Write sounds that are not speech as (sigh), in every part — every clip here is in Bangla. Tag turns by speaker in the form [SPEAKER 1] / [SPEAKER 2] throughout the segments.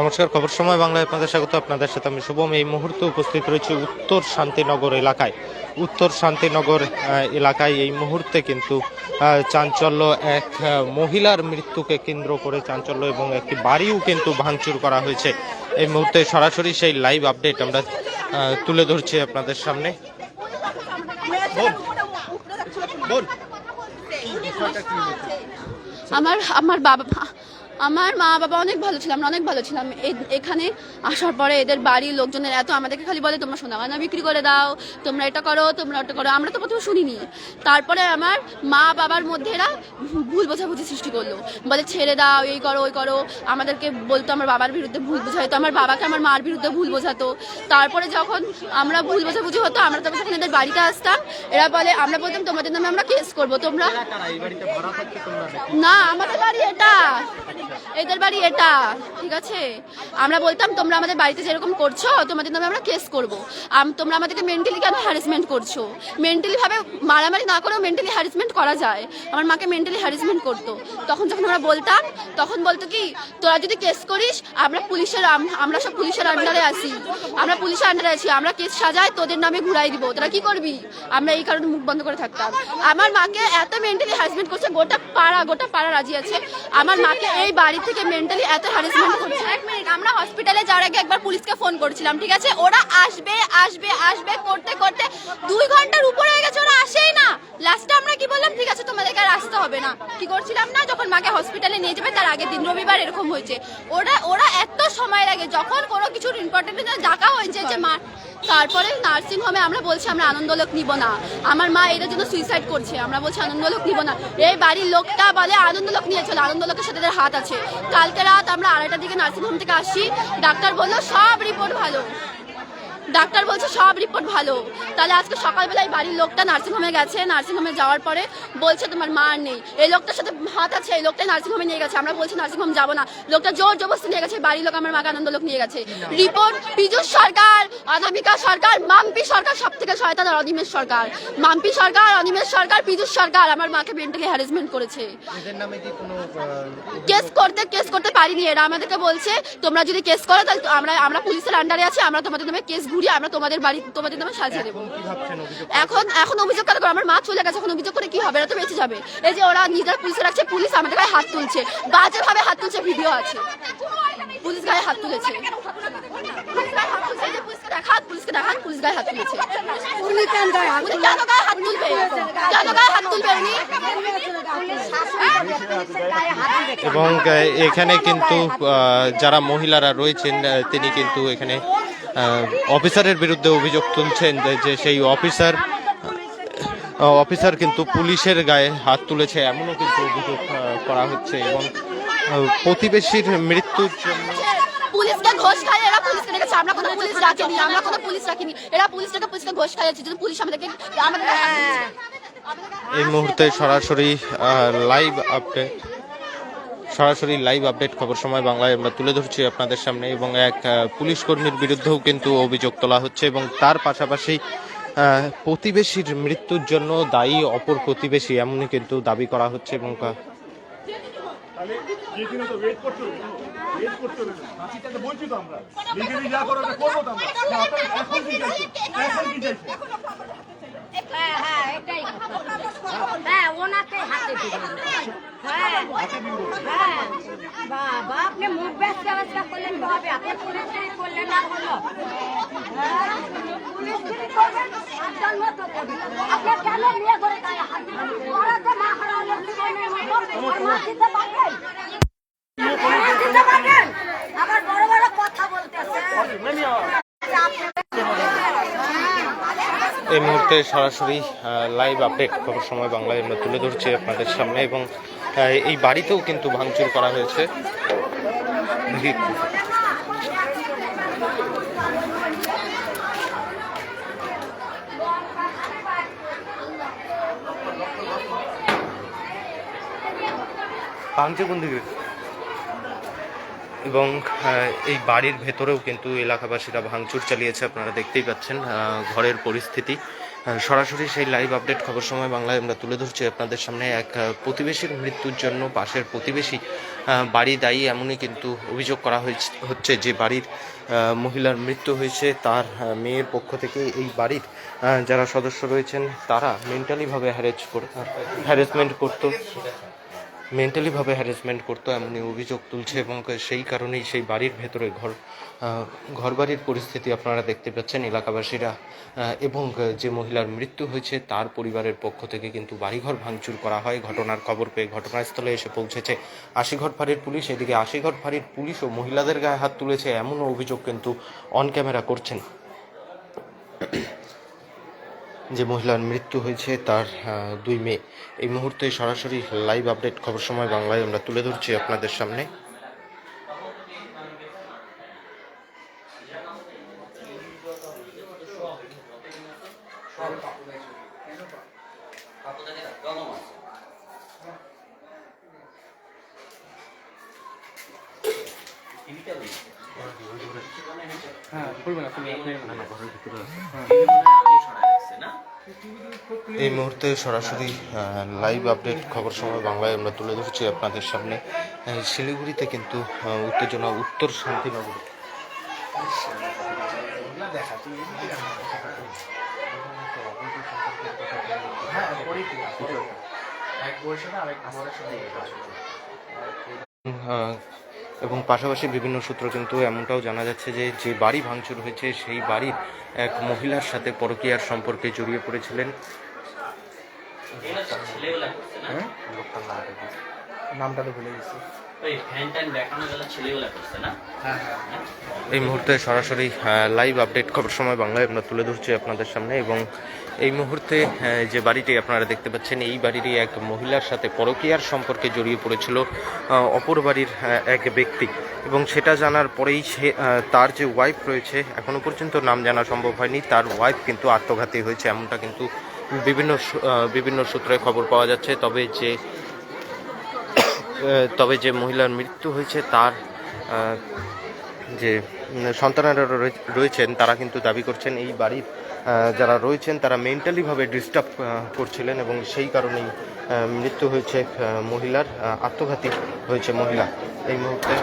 [SPEAKER 1] নমস্কার, খবর সময় বাংলায় আপনাদের স্বাগত। আপনাদের সাথে আমি শুভম। এই মুহূর্তে উপস্থিত রয়েছে উত্তর শান্তিনগর এলাকায়। উত্তর শান্তিনগর এলাকায় এই মুহূর্তে কিন্তু চাঞ্চল্য, এক মহিলার মৃত্যুকে কেন্দ্র করে চাঞ্চল্য এবং একটি বাড়িও কিন্তু ভাঙচুর করা হয়েছে। এই মুহূর্তে সরাসরি সেই লাইভ আপডেট আমরা তুলে ধরছি আপনাদের সামনে।
[SPEAKER 2] আমার আমার বাবা আমার মা বাবা অনেক ভালো ছিল আমরা অনেক ভালো ছিলাম। এখানে আসার পরে এদের বাড়ির লোকজনের এত আমাদেরকে খালি বলে তোমরা সোনা গয়না বিক্রি করে দাও তোমরা এটা করো তোমরা ওটা করো। আমরা তো প্রথমে শুনিনি। তারপরে আমার মা বাবার মধ্যে এরা ভুল বোঝাবুঝি সৃষ্টি করল। বলে ছেড়ে দাও এই করো ওই করো। আমাদেরকে বলতো আমার বাবার বিরুদ্ধে ভুল বোঝাইতো আমার বাবাকে আমার মার বিরুদ্ধে ভুল বোঝাতো। তারপরে যখন আমরা ভুল বোঝাবুঝি হতো আমরা তখন যখন এদের বাড়িতে আসতাম এরা বলে আমরা বলতাম তোমাদের নামে আমরা কেস করব তোমরা না আমাদের বাড়ি এটা। এদের বাড়ি এটা, ঠিক আছে? আমরা বলতাম, তোমরা আমাদের বাড়িতে যেরকম করছ, তোমাদের নামে আমরা কেস করব। তোমরা আমাদেরকে মেন্টালি কেন হ্যারাসমেন্ট করছ? মেন্টালি ভাবে মারামারি না করেও মেন্টালি হ্যারাসমেন্ট করা যায়। আমার মাকে মেন্টালি হ্যারাসমেন্ট করতো। তখন যখন আমরা বলতাম, তখন বলতো কি, তোরা যদি কেস করিস, আমরা পুলিশের আমরা সব পুলিশের আন্ডারে আছি। আমরা পুলিশের আন্ডারে আছি। আমরা কেস সাজাই, তোদের নামে ঘুরাই দিব। তোরা কি করবি? আমরা এই কারণে মুখ বন্ধ করে থাকতাম। আমার মাকে এত মেন্টালি হ্যারাসমেন্ট করছে, গোটা পাড়া গোটা পাড়া রাজি আছে। আমার মাকে এই বাড়ি থেকে মেন্টালি এত হ্যারাসমেন্ট করছে এক মিনিট, আমরা হসপিটালে যাওয়ার আগে একবার পুলিশকে ফোন করেছিলাম, ঠিক আছে? ওরা আসবে আসবে আসবে, করতে করতে দুই ঘণ্টার উপরে হয়ে গেছে, ওরা আসেই না। লাস্টে আমরা কি বললাম? ঠিক আছে, তোমাদেরকে আর আসতে হবে না। কি করছিলাম না? যখন মাকে হসপিটালে নিয়ে যাবে, তার আগের দিন, রবিবার এরকম হয়েছে। ওরা ওরা এত সময় লাগে, যখন কোনো কিছুর ইম্পর্টেন্ট ডাকা হয়েছে যে মা, তারপরে নার্সিং হোমে আমরা বলছি, আমরা আনন্দলোক নিব না। আমার মা এটার জন্য সুইসাইড করছে। আমরা বলছি, আনন্দলোক নিব না। এই বাড়ির লোকটা বলে, আনন্দলোক নিয়ে চলো, আনন্দলোকের সাথে হাত আছে। কালকে রাত আমরা আড়াইটার দিকে নার্সিং হোম থেকে আসছি। ডাক্তার বলল, সব রিপোর্ট ভালো। ডাক্তার বলছে সব রিপোর্ট ভালো। তাহলে আজকে সকালবেলায় বাড়ির লোকটা নার্সিংহোমে গেছে নার্সিংহোমে যাওয়ার পরে বলছে তোমার মা নেই। এই লোকটার সাথে হাত আছে এই লোকটা নার্সিংহোমে নিয়ে গেছে। আমরা বলছি নার্সিংহোম যাব না। লোকটা জোর জবরদস্তি নিয়ে গেছে বাড়ির লোক আমার মাকে আনন্দ লোক নিয়ে গেছে। রিপোর্ট পীযুষ সরকার অনামিকা সরকার মাম্পি সরকার সব থেকে শয়তান আর অনিমেষ সরকার। মাম্পি সরকার অনিমেষ সরকার পীযুষ সরকার আমার মাকে মেন্টালি হ্যারাসমেন্ট করেছে। কেস করতে কেস করতে পারিনি এরা। আমাদেরকে বলছে তোমরা যদি কেস করো তাহলে আমরা আমরা পুলিশের আন্ডারে আছি আমরা তোমাদের নামে কেস ঘুরিয়ে আমরা তোমাদের বাড়ি তোমাদের নামে সাজিয়ে দেবো। এখন এখন অভিযোগ কেন আমার মা চলে গেছে এখন অভিযোগ করে কি হবে? এরা তো বেঁচে যাবে। এই যে ওরা নিজেরা পুলিশে রাখছে পুলিশ আমাদের গায়ে হাত তুলছে। বাজে ভাবে হাত তুলছে ভিডিও আছে। পুলিশ গায়ে হাত তুলেছে। দেখান পুলিশকে দেখান পুলিশ গায়ে হাত তুলেছে। উনি কেন গায়ে হাত তুলবে? কেন গায়ে হাত তুলবে উনি?
[SPEAKER 1] এবং এখানে কিন্তু আহ, যারা মহিলারা রয়েছেন তিনি কিন্তু এখানে অফিসারের বিরুদ্ধে অভিযোগ তুলছেন যে- সেই অফিসার অফিসার কিন্তু পুলিশের গায়ে হাত তুলেছে এমনও কিন্তু অভিযোগ করা হচ্ছে এবং প্রতিবেশীর মৃত্যুর জন্য
[SPEAKER 2] পুলিশকে ঘোষ খায় এরা পুলিশকে রেখেছে আমরা কোনো পুলিশ রাখিনি আমরা কোনো পুলিশ রাখিনি এরা পুলিশটাকে পুলিশকে ঘোষ খাইয়েছে যদি পুলিশ আমাদেরকে আমাদের
[SPEAKER 1] এই মুহূর্তে সরাসরি লাইভ আপডেট সরাসরি লাইভ আপডেট খবর সময় বাংলায় আমরা তুলে ধরছি আপনাদের সামনে এবং এক পুলিশ কর্মীর বিরুদ্ধেও কিন্তু অভিযোগ তোলা হচ্ছে এবং তার পাশাপাশি প্রতিবেশীর মৃত্যুর জন্য দায়ী অপর প্রতিবেশী এমনই কিন্তু দাবি করা হচ্ছে এবং
[SPEAKER 3] হ্যাঁ হ্যাঁ এটাই হ্যাঁ ওনাকে হাতে দিবেন। হ্যাঁ?
[SPEAKER 1] এই মুহূর্তে সরাসরি লাইভ আপডেট খবর সময় বাংলায় আমরা তুলে ধরছি আপনাদের সামনে এবং এই বাড়িতেও কিন্তু ভাঙচুর করা হয়েছে। এবং এই বাড়ির ভেতরেও কিন্তু এলাকাবাসীরা ভাঙচুর চালিয়েছে, আপনারা দেখতেই পাচ্ছেন ঘরের পরিস্থিতি। সরাসরি সেই লাইভ আপডেট খবর সময় বাংলায় আমরা তুলে ধরছি আপনাদের সামনে। এক প্রতিবেশীর মৃত্যুর জন্য পাশের প্রতিবেশী বাড়ি দায়ী এমনই কিন্তু অভিযোগ করা হয়েছে, হচ্ছে যে বাড়ির মহিলার মৃত্যু হয়েছে। তার মেয়ের পক্ষ থেকে এই বাড়ির যারা সদস্য রয়েছেন, তারা মেন্টালিভাবে হ্যারেজ করে হ্যারেসমেন্ট করতো। মেন্টালিভাবে হ্যারাসমেন্ট করতো, এমনই অভিযোগ তুলছে এবং সেই কারণেই সেই বাড়ির ভেতরে ঘর ঘরবাড়ির পরিস্থিতি আপনারা দেখতে পাচ্ছেন, এলাকাবাসীরা এবং যে মহিলার মৃত্যু হয়েছে তার পরিবারের পক্ষ থেকে কিন্তু বাড়িঘর ভাঙচুর করা হয়। ঘটনার খবর পেয়ে ঘটনাস্থলে এসে পৌঁছেছে আশিঘর ফাঁড়ির পুলিশ। এদিকে আশিঘর ফাঁড়ির পুলিশও মহিলাদের গায়ে হাত তুলেছে, এমনও অভিযোগ কিন্তু অন ক্যামেরা করছেন। যে মহিলার মৃত্যু হয়েছে তার দুই মেয়ে। এই মুহূর্তে সরাসরি লাইভ আপডেট খবর সময় বাংলায় আমরা তুলে ধরছি আপনাদের সামনে। মুহূর্তে সরাসরি লাইভ আপডেট খবর সময় বাংলায় আমরা তুলে ধরছি আপনাদের সামনে। শিলিগুড়িতে কিন্তু উত্তেজনা উত্তর শান্তিনগরে। এবং পাশাপাশি বিভিন্ন সূত্র কিন্তু এমনটাও জানা যাচ্ছে যে যে বাড়ি ভাঙচুর হয়েছে, সেই বাড়ির এক মহিলার সাথে পরকীয়ার সম্পর্কে জড়িয়ে পড়েছিলেন।
[SPEAKER 4] নামটা তো ভুলে গেছি।
[SPEAKER 5] ছেলেগুলা করছে না?
[SPEAKER 1] এই মুহূর্তে সরাসরি লাইভ আপডেট খবর সময় বাংলায় আমরা তুলে ধরছি আপনাদের সামনে এবং এই মুহূর্তে যে বাড়িটি আপনারা দেখতে পাচ্ছেন এই বাড়িরই এক মহিলার সাথে পরকীয়ার সম্পর্কে জড়িয়ে পড়েছিল অপর বাড়ির এক ব্যক্তি। এবং সেটা জানার পরেই সে তার যে ওয়াইফ রয়েছে এখনও পর্যন্ত নাম জানা সম্ভব হয়নি। তার ওয়াইফ কিন্তু আত্মঘাতী হয়েছে এমনটা কিন্তু বিভিন্ন বিভিন্ন সূত্রে খবর পাওয়া যাচ্ছে, তবে যে (coughs) তবে যে মহিলার মৃত্যু হয়েছে তার যে সন্তানেরা রয়েছেন, তারা কিন্তু দাবি করছেন এই বাড়ির যারা রয়েছেন তারা মেন্টালিভাবে ডিস্টার্ব করছিলেন এবং সেই কারণেই মৃত্যু হয়েছে মহিলার আত্মঘাতী হয়েছে মহিলা। এই মুহূর্তে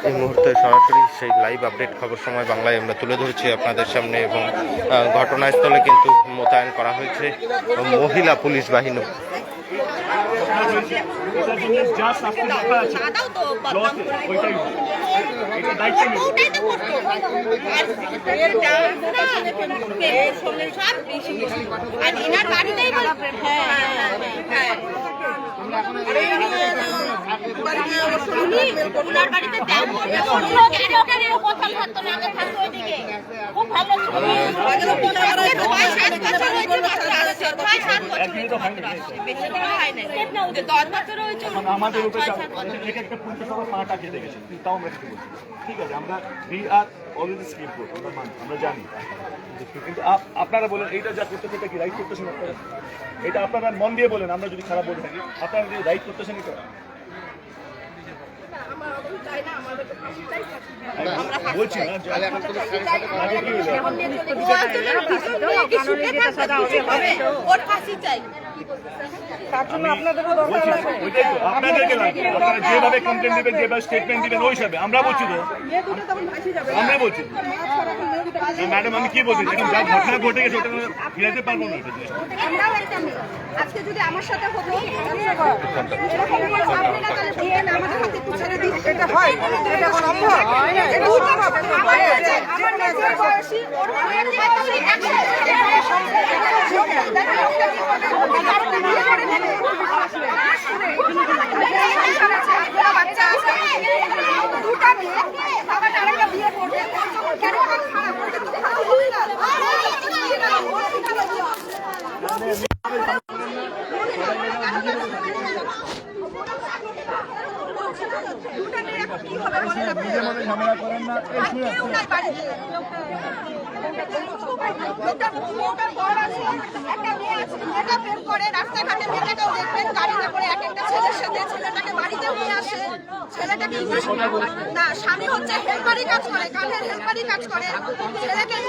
[SPEAKER 1] এই মুহূর্তে সরাসরি সেই লাইভ আপডেট খবর সময় বাংলায় আমরা তুলে ধরছি আপনাদের সামনে এবং ঘটনাস্থলে কিন্তু মোতায়েন করা হয়েছে মহিলা পুলিশ বাহিনী
[SPEAKER 6] এটার জন্য যা শাস্তি রাখা আছে লতে ওইটাই হবে। এটা দায়িত্ব নেবে
[SPEAKER 7] আর বাড়িতেই ওনার বাড়িতে খুব ভালো ছিল ছয় সাত বছর হয়েছে বাচ্চা আছে ছয় সাত বছর
[SPEAKER 6] একদিনই তো হয়নি।
[SPEAKER 7] বেশি দিন হয় নাই দশ বছর হয়েছে
[SPEAKER 6] আমাদের উপরে এক একটা সবার তাও আমরা কিছু বলছি। ঠিক আছে আমরা উই আর অলরেডি স্কিপ করব আমরা মানি আমরা জানি। কিন্তু আপ- আপনারা বলেন এইটা যা করতেছে এটা কি রাইট করতেছেন আপনারা? এটা আপনারা মন দিয়ে বলেন আমরা যদি খারাপ বলে থাকি আপনারা যদি রাইট করতেছেন এটা? বলছি না যে- আগে কি হলো?
[SPEAKER 7] ওর
[SPEAKER 6] বলছি, ওইটাই তো, আপনাদেরকে লাগবে। আপনারা যেভাবে কমপ্লেন দিবেন যেভাবে স্টেটমেন্ট দিবেন ওই হিসাবে। আমরা বলছি তো। আমরা বলছি। ম্যাডাম আমি কি বলছি এখন যা ঘটনা ঘটে গেছে ওটা ফিরাতে পারব না
[SPEAKER 7] আমরাও আজকে যদি আমার সাথে হতো এটা হয় এটা কোনো অপরাধ আমার নিজের বয়সী ওর মেয়ের বয়সী বাচ্চা আছে। দুটা মেয়ে। বাবাটা আরেকটা বিয়ে করবে। ওর খারাপ? ওটা তো খারাপ হবে না।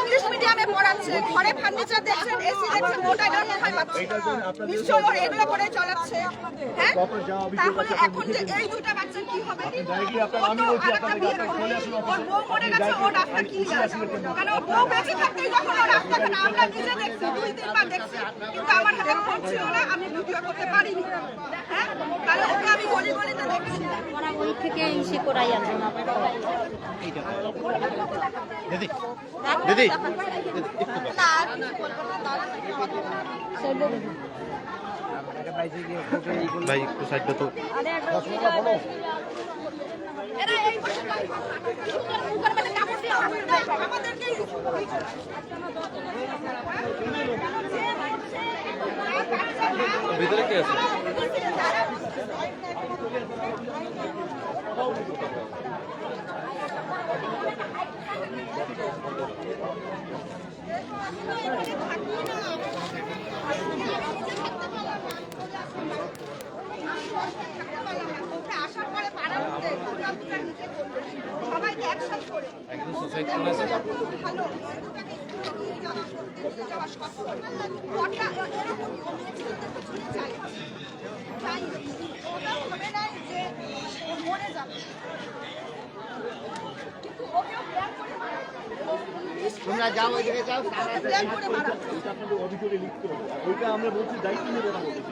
[SPEAKER 7] ইংলিশ মিডিয়ামে পড়াচ্ছে ঘরে ফার্নিচার দেখছেন এসি দেখছেন মোটা এগুলো কোথায় এগুলো করে চালাচ্ছে। হ্যাঁ? তাহলে এখন যে এই দুটা বাচ্চার কি হবে? ও তো আরেকটা বিয়ে করবে। ওর বউ মরে গেছে ও ডাক্তার কি ওর বউ বেঁচে থাকতেই যখন ও রাস্তা ঘাটে আমরা নিজে দেখছি দুই তিনবার দেখছি। কিন্তু আমার হাতে ফোন ছিল না আমি ভিডিও করতে পারিনি। হ্যাঁ? তাহলে ওকে আমি গলি গলিতে দেখছি।
[SPEAKER 3] ওরা ওই থেকে ইসে করাই আছে
[SPEAKER 1] দিদি দিদি।
[SPEAKER 7] না আর কিছু বলব না।
[SPEAKER 1] ভাই একটু সাইডটা তো। ভিতরে কি আছে?
[SPEAKER 7] ওকে আসার পরে পাড়ার মধ্যে ওরা দুটা নিচে করল। সবাইকে একসাথে করে। ভালো, বন্ধুটাকে স্কুলে নিয়ে যাওয়া, দেখতে যাওয়া, সব করে। ওটা এরকমই, ও মেয়ে ছেলেদেরকে ছুঁয়ে চায়। চাই। ওটা ভাবে নাই যে ও মরে যাবে। কিন্তু ওকেও plan করে মারা হলো। তোমরা যাও ওইদিকে যাও
[SPEAKER 6] আপনাদের অভিযোগে লিখতে হবে। ওইটা আমরা বলছি দায়িত্ব নিয়ে কথা বলতেছি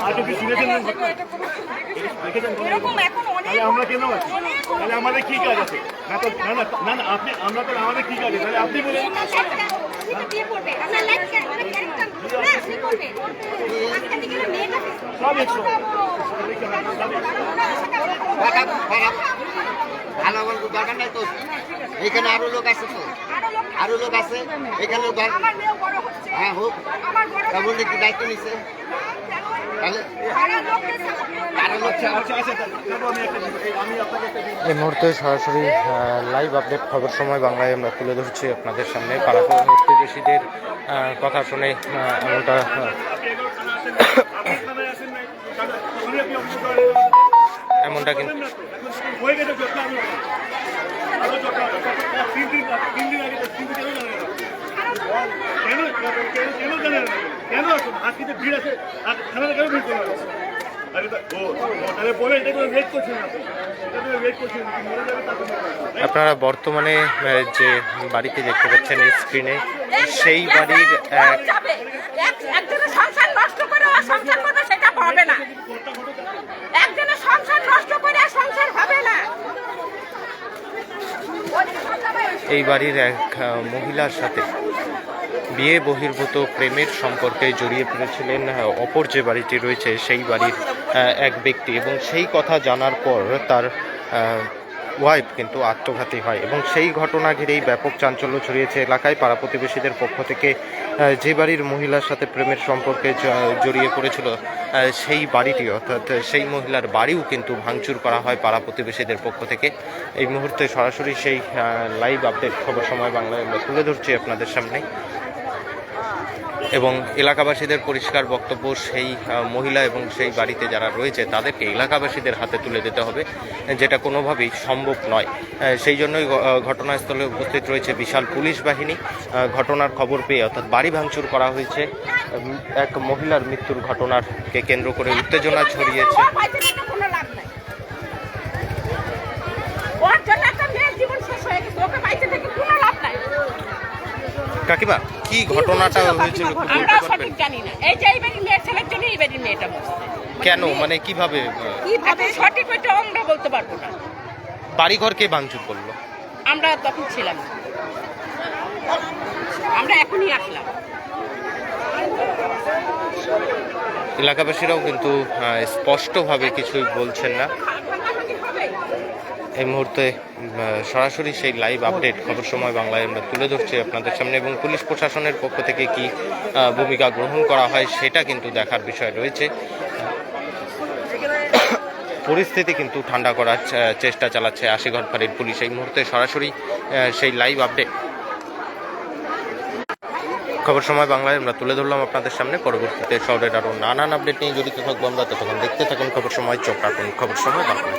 [SPEAKER 6] শুনেছেন দেখেছেন? আমরা কেন আছি? তাহলে আমাদের কি কাজ আছে? না তো না না না না আপনি আমরা তো আমাদের কি কাজ আছে? তাহলে আপনি বলেন। সব একশো
[SPEAKER 8] ভালো বলব দরকার নাই তো। এখানে আরও লোক আছে তো। আরও লোক আছে। এখানে দর-
[SPEAKER 7] আমার মেয়ে বড় হচ্ছে।
[SPEAKER 8] হ্যাঁ হোক। দায়িত্ব নিচ্ছে
[SPEAKER 6] এই
[SPEAKER 1] মুহূর্তে সরাসরি লাইভ আপডেট খবর সময় বাংলায় আমরা তুলে ধরছি আপনাদের সামনে প্রতিবেশীদের কথা শুনে এমনটা। এমনটা কিন্তু
[SPEAKER 6] কেন আসুন আজকে যে ভিড় আছে আর কেন ভিড় করবেন
[SPEAKER 1] আপনারা বর্তমানে যে বাড়িতে দেখতে পাচ্ছেন স্ক্রিনে সেই বাড়ির এক
[SPEAKER 7] যাবে। এক- একজনের সংসার নষ্ট করে সংসার করবে সেটা হবে না। একজনের সংসার নষ্ট করে সংসার হবে না।
[SPEAKER 1] এই বাড়ির এক মহিলার সাথে। বিয়ে বহির্ভূত প্রেমের সম্পর্কে জড়িয়ে পড়েছিলেন অপর যে বাড়িটি রয়েছে সেই বাড়ির এক ব্যক্তি এবং সেই কথা জানার পর তার ওয়াইফ কিন্তু আত্মঘাতী হয় এবং সেই ঘটনা ঘিরেই ব্যাপক চাঞ্চল্য ছড়িয়েছে এলাকায়। পাড়া প্রতিবেশীদের পক্ষ থেকে যে বাড়ির মহিলার সাথে প্রেমের সম্পর্কে জড়িয়ে পড়েছিল সেই বাড়িটি অর্থাৎ সেই মহিলার বাড়িও কিন্তু ভাঙচুর করা হয় পাড়া প্রতিবেশীদের পক্ষ থেকে। এই মুহূর্তে সরাসরি সেই লাইভ আপডেট খবর সময় বাংলায় আমরা তুলে ধরছি আপনাদের সামনে। এবং এলাকাবাসীদের পরিষ্কার বক্তব্য সেই মহিলা এবং সেই বাড়িতে যারা রয়েছে তাদেরকে এলাকাবাসীদের হাতে তুলে দিতে হবে যেটা কোনোভাবেই সম্ভব নয়। সেই জন্যই ঘটনাস্থলে উপস্থিত রয়েছে বিশাল পুলিশ বাহিনী। ঘটনার খবর পেয়ে অর্থাৎ বাড়ি ভাঙচুর করা হয়েছে। এক মহিলার মৃত্যুর ঘটনাকে কেন্দ্র করে উত্তেজনা ছড়িয়েছে। কাকিমা? কি ঘটনাটা হয়েছিল
[SPEAKER 7] আমরা সঠিক জানি না। এই যে এই বাড়ির মেয়ের ছেলের জন্য এই বাড়ির মেয়েটা
[SPEAKER 1] কেন? মানে কীভাবে
[SPEAKER 7] কীভাবে? সঠিক ওইটা আমরা বলতে পারব না।
[SPEAKER 1] বাড়িঘরকে ভাঙচুর করল?
[SPEAKER 7] আমরা তখন ছিলাম না। আমরা এখনই আসলাম।
[SPEAKER 1] এলাকাবাসীরাও কিন্তু স্পষ্টভাবে কিছুই বলছেন না। এই মুহূর্তে সরাসরি সেই লাইভ আপডেট খবর সময় বাংলায় আমরা তুলে ধরছি আপনাদের সামনে এবং পুলিশ প্রশাসনের পক্ষ থেকে কি ভূমিকা গ্রহণ করা হয় সেটা কিন্তু দেখার বিষয় রয়েছে। পরিস্থিতি কিন্তু ঠান্ডা করার চেষ্টা চালাচ্ছে আশিঘর ফাঁড়ির পুলিশ এই মুহূর্তে। সরাসরি সেই লাইভ আপডেট খবর সময় বাংলায় আমরা তুলে ধরলাম আপনাদের সামনে। পরবর্তীতে শহরের আরও নানান আপডেট নিয়ে জড়িত থাকব আমরা। ততক্ষণ দেখতে থাকুন খবর সময়, চোখ রাখুন খবর সময় বাংলায়।